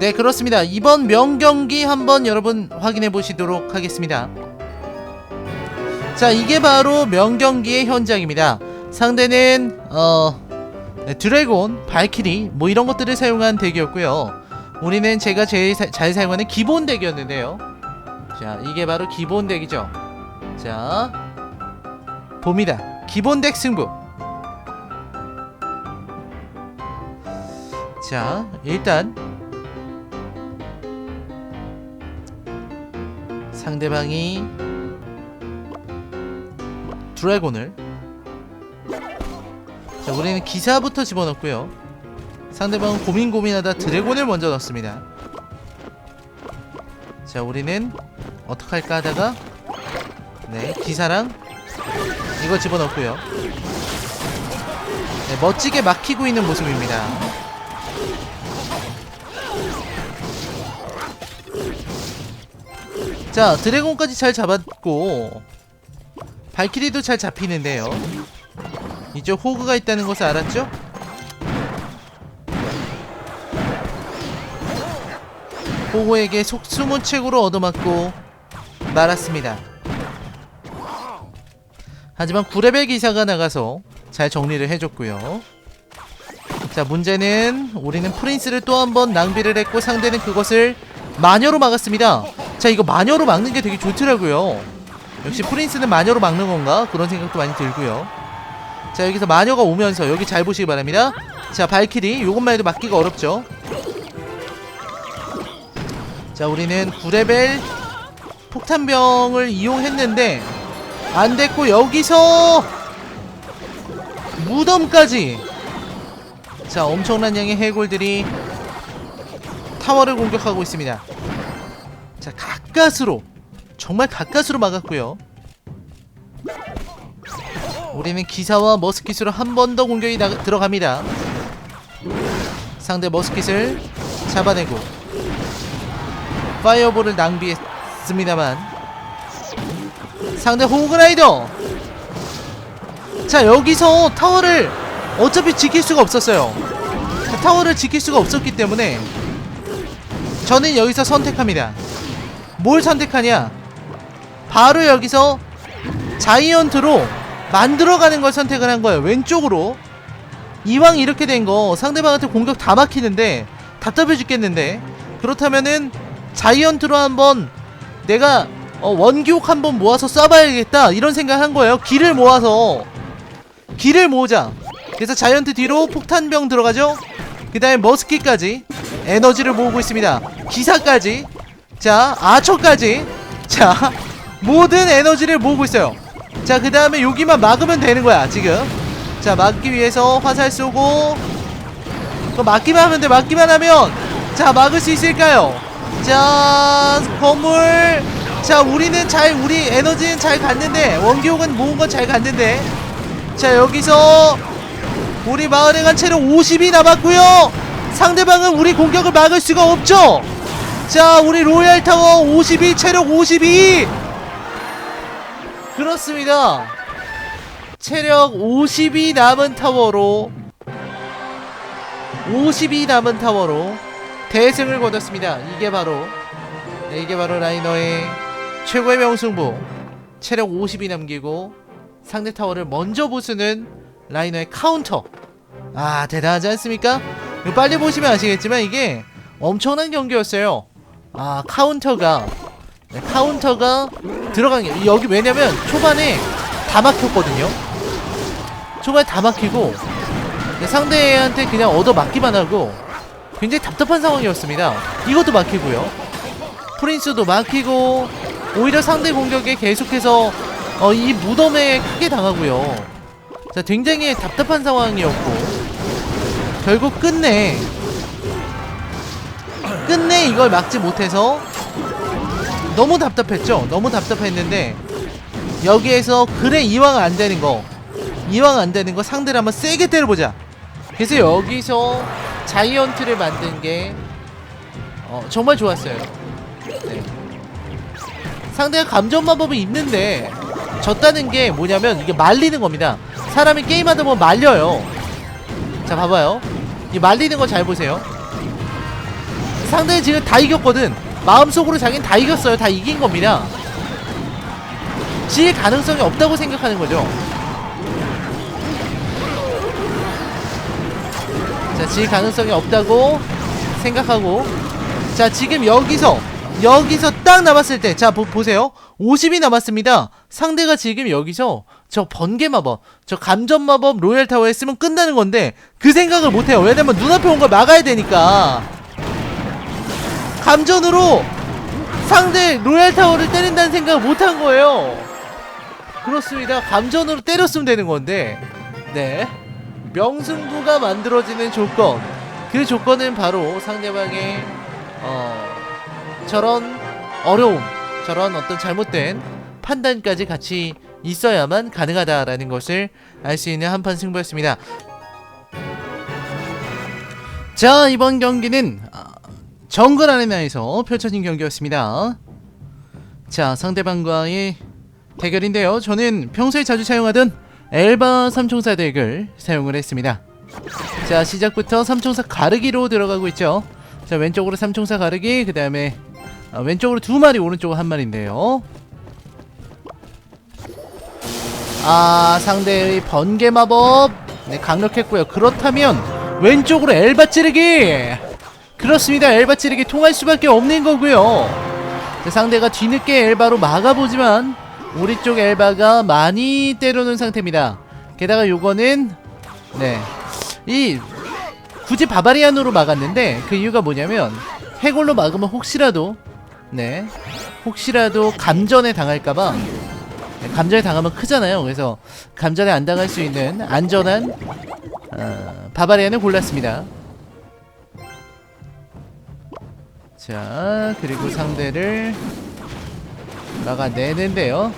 네 그렇습니다. 이번 명경기 한번 여러분 확인해 보시도록 하겠습니다. 자 이게 바로 명경기의 현장입니다. 상대는 어 네, 드래곤, 발키리 뭐 이런 것들을 사용한 덱이었고요. 우리는 제가 제일 사- 잘 사용하는 기본 덱이었는데요. 자 이게 바로 기본 덱이죠. 자 봅니다. 기본 덱 승부. 자 일단 상대방이 드래곤을. 자 우리는 기사부터 집어넣고요. 상대방은 고민 고민하다 드래곤을 먼저 넣습니다. 자 우리는 어떻게 할까 하다가 네 기사랑 이거 집어넣고요. 네, 멋지게 막히고 있는 모습입니다 자 드래곤까지 잘 잡았고 발키리도 잘 잡히는데요. 이쪽 호그가 있다는 것을 알았죠? 호그에게 속 숨은 책으로 얻어맞고 말았습니다. 하지만 9레벨 기사가 나가서 잘 정리를 해줬고요. 자 문제는 우리는 프린스를 또 한 번 낭비를 했고 상대는 그것을 마녀로 막았습니다 자 이거 마녀로 막는 게 되게 좋더라고요. 역시 프린스는 마녀로 막는 건가? 그런 생각도 많이 들고요. 자 여기서 마녀가 오면서 여기 잘 보시기 바랍니다. 자 발키리 요것만 해도 막기가 어렵죠? 자 우리는 9레벨 폭탄병을 이용했는데 안됐고 여기서 무덤까지. 자 엄청난 양의 해골들이 타워를 공격하고 있습니다 자 가까스로. 정말 가까스로 막았고요. 우리는 기사와 머스킷으로 한 번 더 공격이 나, 들어갑니다. 상대 머스킷을 잡아내고 파이어볼을 낭비했습니다만. 상대 호그라이더! 자 여기서 타워를 어차피 지킬 수가 없었어요. 자, 타워를 지킬 수가 없었기 때문에 저는 여기서 선택합니다 뭘 선택하냐? 바로 여기서 자이언트로 만들어가는 걸 선택을 한 거예요. 왼쪽으로. 이왕 이렇게 된 거 상대방한테 공격 다 막히는데 답답해 죽겠는데. 그렇다면은 자이언트로 한번 내가 어, 원기옥 한번 모아서 쏴봐야겠다. 이런 생각 한 거예요. 길을 모아서. 길을 모으자. 그래서 자이언트 뒤로 폭탄병 들어가죠? 그 다음에 머스킷까지 에너지를 모으고 있습니다. 기사까지 자 아처까지. 자 모든 에너지를 모으고 있어요. 자 그 다음에 여기만 막으면 되는 거야 지금. 자 막기 위해서 화살 쏘고. 그 막기만 하면 돼 막기만 하면. 자 막을 수 있을까요? 자 건물. 자 우리는 잘 우리 에너지는 잘 갔는데 원기옥은 모은 건 잘 갔는데. 자 여기서 우리 마을에 간 체력 50이 남았고요. 상대방은 우리 공격을 막을 수가 없죠 자 우리 로얄 타워 52 체력 52 그렇습니다. 체력 50이 남은 타워로 50이 남은 타워로 대승을 거뒀습니다. 이게 바로 네, 이게 바로 라이너의 최고의 명승부. 체력 50이 남기고 상대 타워를 먼저 부수는 라이너의 카운터. 아 대단하지 않습니까? 빨리 보시면 아시겠지만 이게 엄청난 경기였어요 아 카운터가. 네, 카운터가 들어간 게 여기 왜냐면 초반에 다 막혔거든요. 초반에 다 막히고 네, 상대한테 그냥 얻어 맞기만 하고 굉장히 답답한 상황이었습니다. 이것도 막히고요. 프린스도 막히고 오히려 상대 공격에 계속해서 어, 이 무덤에 크게 당하고요. 자 굉장히 답답한 상황이었고 결국 끝내 끝내 이걸 막지 못해서 너무 답답했죠? 너무 답답했는데 여기에서 그래 이왕 안 되는 거. 이왕 안 되는 거 상대를 한번 세게 때려보자. 그래서 여기서 자이언트를 만든 게 어, 정말 좋았어요. 네. 상대가 감전 마법이 있는데 졌다는 게 뭐냐면 이게 말리는 겁니다. 사람이 게임하다 보면 말려요. 자 봐봐요. 이 말리는 거 잘 보세요 상대는 지금 다 이겼거든 마음속으로 자기는 다 이겼어요 다 이긴 겁니다 질 가능성이 없다고 생각하는 거죠 자, 질 가능성이 없다고 생각하고 자, 지금 여기서 여기서 딱 남았을 때 자, 보, 보세요. 50이 남았습니다. 상대가 지금 여기서 저 번개 마법, 저 감전 마법 로얄 타워에 쓰면 끝나는 건데 그 생각을 못 해요. 왜냐면 눈앞에 온 걸 막아야 되니까. 감전으로 상대 로얄 타워를 때린다는 생각을 못한 거예요. 그렇습니다. 감전으로 때렸으면 되는 건데. 네. 명승부가 만들어지는 조건 그 조건은 바로 상대방의 어 저런 어려움 저런 어떤 잘못된 판단까지 같이 있어야만 가능하다라는 것을 알 수 있는 한판 승부였습니다. 자 이번 경기는 아, 정글 아레나에서 펼쳐진 경기였습니다. 자 상대방과의 대결인데요. 저는 평소에 자주 사용하던 엘바 삼총사 덱을 사용을 했습니다. 자 시작부터 삼총사 가르기로 들어가고 있죠. 자 왼쪽으로 삼총사 가르기 그 다음에 왼쪽으로 두 마리 오른쪽으로 한 마리인데요. 아 상대의 번개 마법 네 강력했고요. 그렇다면 왼쪽으로 엘바 찌르기 그렇습니다. 엘바 찌르기 통할 수밖에 없는 거고요. 자, 상대가 뒤늦게 엘바로 막아보지만 우리 쪽 엘바가 많이 때려놓은 상태입니다. 게다가 요거는 네 이 굳이 바바리안으로 막았는데 그 이유가 뭐냐면 해골로 막으면 혹시라도 네 혹시라도 감전에 당할까봐 네, 감전에 당하면 크잖아요. 그래서 감전에 안 당할 수 있는 안전한 어, 바바리안을 골랐습니다. 자 그리고 상대를 막아내는데요.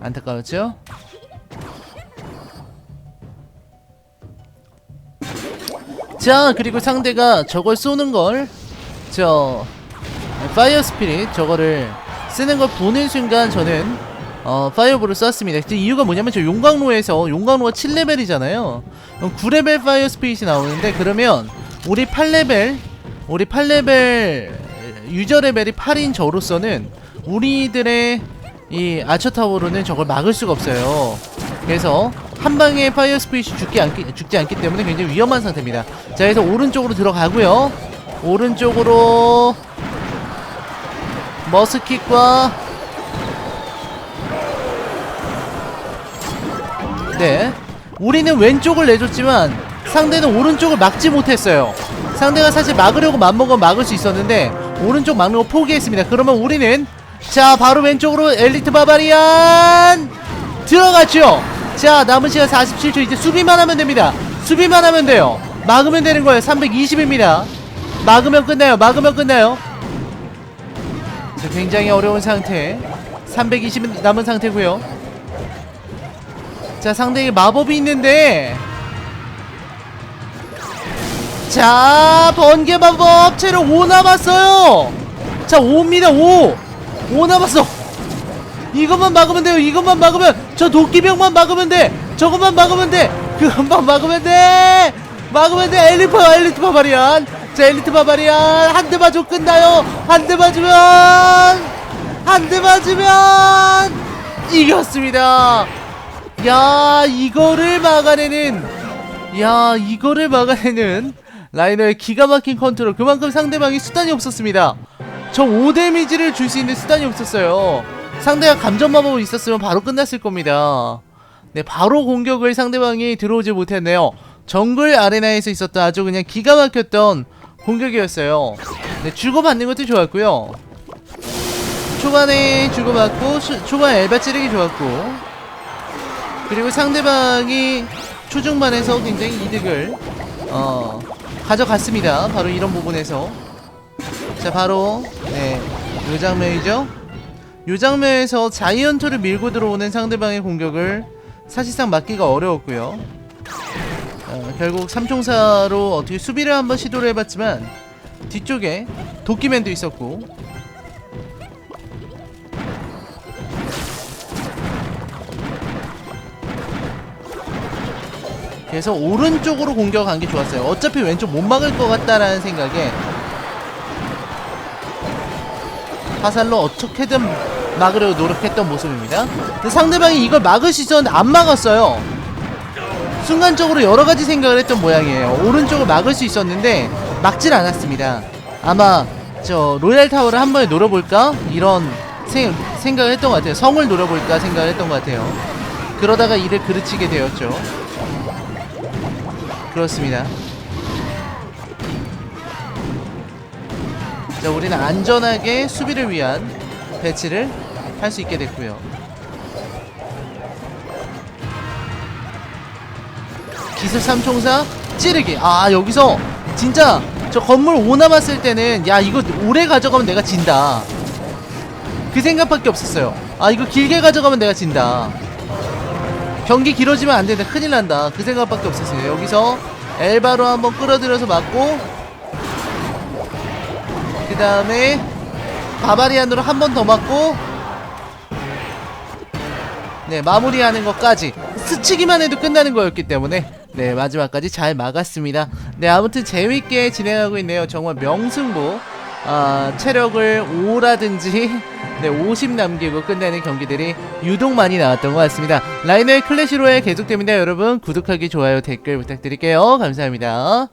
안타까웠죠? 자 그리고 상대가 저걸 쏘는 걸 저 파이어 스피릿 저거를 쓰는 걸 보는 순간 저는 어 파이어볼을 쐈습니다. 그 이유가 뭐냐면 저 용광로에서 용광로가 7레벨이잖아요. 9레벨 파이어 스피릿이 나오는데 그러면 우리 8레벨 우리 8레벨 유저 레벨이 8인 저로서는 우리들의 이 아처 타워로는 저걸 막을 수가 없어요. 그래서 한 방에 파이어 스피릿이 죽지 않기, 죽지 않기 때문에 굉장히 위험한 상태입니다. 자, 그래서 오른쪽으로 들어가고요. 오른쪽으로 머스킷과 네, 우리는 왼쪽을 내줬지만 상대는 오른쪽을 막지 못했어요. 상대가 사실 막으려고 맘먹으면 막을 수 있었는데 오른쪽 막는 거 포기했습니다. 그러면 우리는 자 바로 왼쪽으로 엘리트 바바리안 들어갔죠. 자 남은 시간 47초 이제 수비만 하면 됩니다. 수비만 하면 돼요. 막으면 되는 거예요. 320입니다. 막으면 끝나요. 막으면 끝나요. 자, 굉장히 어려운 상태. 320 남은 상태고요. 자 상대에게 마법이 있는데 자 번개 마법 체력 5 남았어요. 자 5입니다 5 5 남았어. 이것만 막으면 돼요. 이것만 막으면 저 도끼병만 막으면 돼. 저것만 막으면 돼. 그것만 막으면 돼. 막으면 돼. 엘리트 엘리트 바바리안. 자 엘리트 바바리안. 한 대 맞으면 끝나요. 한 대 맞으면 한 대 맞으면 이겼습니다. 야 이거를 막아내는 야 이거를 막아내는 라이너의 기가 막힌 컨트롤. 그만큼 상대방이 수단이 없었습니다. 저 5데미지를 줄 수 있는 수단이 없었어요. 상대가 감전 마법이 있었으면 바로 끝났을 겁니다. 네 바로 공격을 상대방이 들어오지 못했네요. 정글 아레나에서 있었던 아주 그냥 기가 막혔던 공격이었어요. 네 주고받는 것도 좋았고요. 초반에 주고받고 수, 초반 엘바 찌르기 좋았고. 그리고 상대방이 초중반에서 굉장히 이득을 어 가져갔습니다. 바로 이런 부분에서 자 바로 네요 장면이죠. 요 장면에서 자이언트를 밀고 들어오는 상대방의 공격을 사실상 막기가 어려웠고요. 어, 결국 삼총사로 어떻게 수비를 한번 시도를 해봤지만 뒤쪽에 도끼맨도 있었고 그래서 오른쪽으로 공격한 게 좋았어요. 어차피 왼쪽 못 막을 것 같다라는 생각에 화살로 어떻게든 막으려고 노력했던 모습입니다. 근데 상대방이 이걸 막을 수 있었는데 안 막았어요. 순간적으로 여러 가지 생각을 했던 모양이에요. 오른쪽을 막을 수 있었는데 막질 않았습니다. 아마 저 로얄 타워를 한 번에 노려볼까 이런 생, 생각을 했던 것 같아요. 성을 노려볼까 생각을 했던 것 같아요. 그러다가 이를 그르치게 되었죠. 그렇습니다. 자, 우리는 안전하게 수비를 위한 배치를 할 수 있게 됐고요. 기습 삼총사 찌르기. 아 여기서 진짜 저 건물 5 남았을 때는 야 이거 오래 가져가면 내가 진다. 그 생각밖에 없었어요. 아 이거 길게 가져가면 내가 진다. 경기 길어지면 안 된다. 큰일 난다. 그 생각밖에 없었어요. 여기서 엘바로 한번 끌어들여서 맞고 그 다음에 바바리안으로 한 번 더 맞고 네 마무리하는 것까지 스치기만 해도 끝나는 거였기 때문에 네 마지막까지 잘 막았습니다 네 아무튼 재밌게 진행하고 있네요 정말 명승부 아 체력을 5라든지 네, 50 남기고 끝내는 경기들이 유독 많이 나왔던 것 같습니다. 라이너의 클래시 로얄 계속됩니다. 여러분 구독하기 좋아요 댓글 부탁드릴게요. 감사합니다